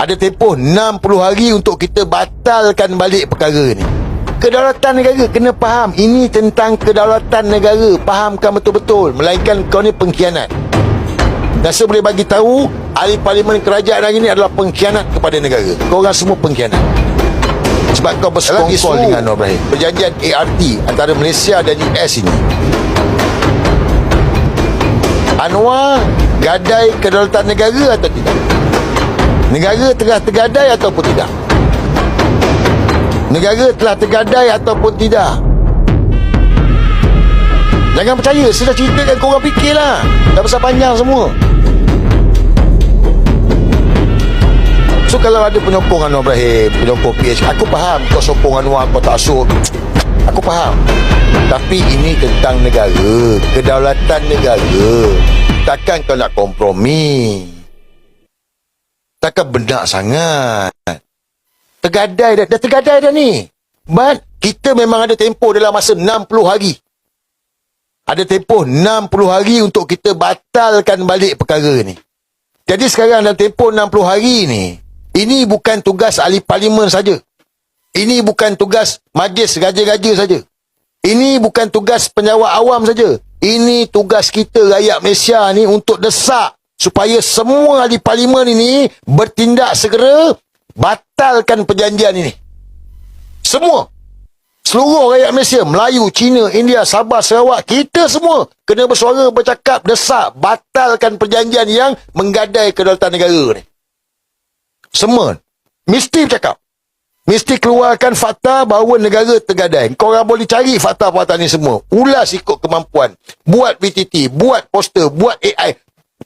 Ada tempoh 60 hari untuk kita batalkan balik perkara ni. Kedaulatan negara kena faham ini tentang kedaulatan negara. Fahamkan betul-betul melainkan kau ni pengkhianat. Dan saya boleh bagi tahu ahli parlimen kerajaan hari ini adalah pengkhianat kepada negara. Kau orang semua pengkhianat. Sebab kau bersekongkol dengan Anwar Ibrahim. Perjanjian ART antara Malaysia dan US ini. Anwar gadai kedaulatan negara atau tidak? Negara telah tergadai ataupun tidak? Negara telah tergadai ataupun tidak? Jangan percaya, saya dah ceritakan korang fikirlah. Dah besar panjang semua. So kalau ada penyokong Anwar Ibrahim, penyokong PH, aku faham kau sokong Anwar, kau tak asuk. Aku faham. Tapi ini tentang negara, kedaulatan negara. Takkan kau nak kompromi. Takkan benak sangat. Tergadai dah, dah tergadai dah ni. But kita memang ada tempoh dalam masa 60 hari. Ada tempoh 60 hari untuk kita batalkan balik perkara ni. Jadi sekarang dalam tempoh 60 hari ni, ini bukan tugas ahli parlimen saja. Ini bukan tugas majlis raja-raja saja. Ini bukan tugas penjawat awam saja. Ini tugas kita rakyat Malaysia ni untuk desak supaya semua ahli parlimen ini bertindak segera batalkan perjanjian ini. Semua. Seluruh rakyat Malaysia, Melayu, Cina, India, Sabah, Sarawak, kita semua kena bersuara, bercakap, desak, batalkan perjanjian yang menggadai kedaulatan negara ni. Semua. Mesti bercakap. Mesti keluarkan fakta bahawa negara tergadai. Kau orang boleh cari fakta-fakta ni semua. Ulas ikut kemampuan. Buat BTT, buat poster, buat AI,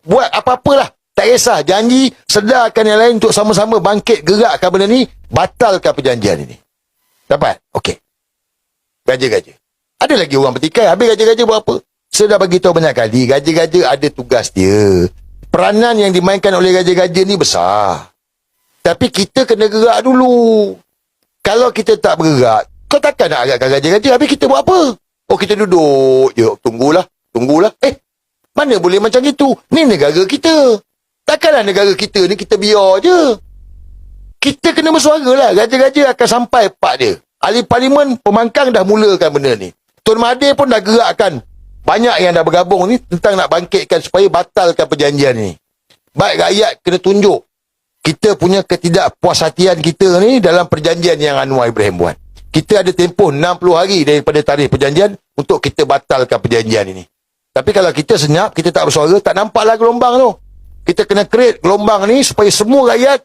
buat apa-apalah. Tak kisah. Janji sedarkan yang lain untuk sama-sama bangkit gerakkan benda ni. Batalkan perjanjian ini. Dapat? Okey. Gaja-gaja. Ada lagi orang bertikai. Habis gaja-gaja buat apa? Saya dah bagi tahu banyak kali. Gaja-gaja ada tugas dia. Peranan yang dimainkan oleh gaja-gaja ni besar. Tapi kita kena gerak dulu. Kalau kita tak bergerak, kau takkan nak agakkan gaja-gaja. Habis kita buat apa? Oh, kita duduk je. Tunggulah. Tunggulah. Eh, mana boleh macam itu? Ni negara kita. Takkanlah negara kita ni kita biar je. Kita kena bersuara lah. Gaja-gaja akan sampai part dia. Ahli parlimen pemangkang dah mulakan benda ni. Tun Mahathir pun dah gerakkan. Banyak yang dah bergabung ni tentang nak bangkitkan supaya batalkan perjanjian ni. Baik rakyat kena tunjuk kita punya ketidakpuashatian kita ni dalam perjanjian yang Anwar Ibrahim buat. Kita ada tempoh 60 hari daripada tarikh perjanjian untuk kita batalkan perjanjian ini. Tapi kalau kita senyap, kita tak bersuara, tak nampaklah gelombang tu. Kita kena create gelombang ni supaya semua rakyat